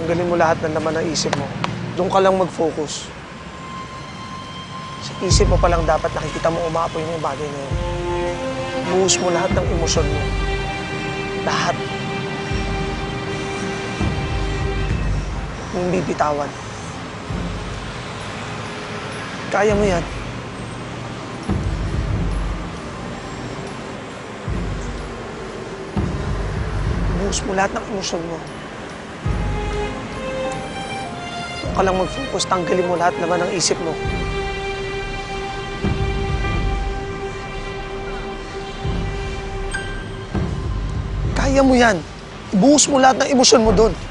Tanggalin mo lahat ng laman ng isip mo. Doon ka lang mag-focus. Sa isip mo pa lang dapat nakikita mo umapoy na yung bagay na yun. Buhos mo lahat ng emosyon mo. Lahat. Yung bibitawan. Kaya mo yan. Buhos mo lahat ng emosyon mo. Ka lang mag-focus, tanggalin mo lahat naman ng isip mo. Kaya mo yan. Ibuhos mo lahat ng emosyon mo doon.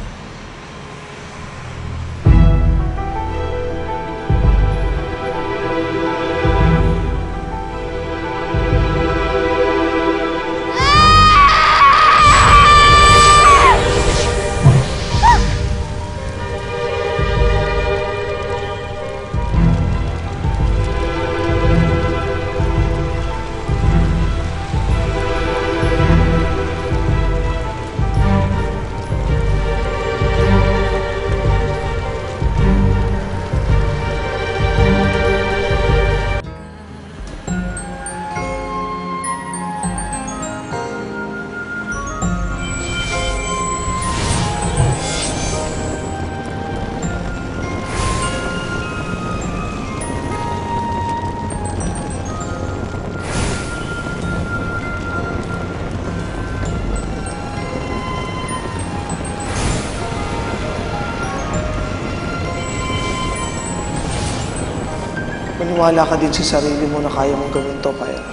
Maniwala ka din sa sarili mo na kaya mong gawin to, Paya.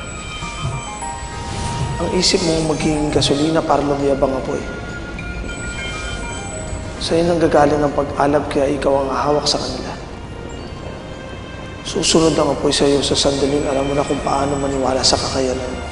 Ang isip mo magiging gasolina para lumiyabang apoy. Sa'yo nang gagaling ng pag-alab kaya ikaw ang hawak sa kanila. Susunod ang apoy sa'yo sa sandaling alam mo na kung paano maniwala sa kakayanan mo.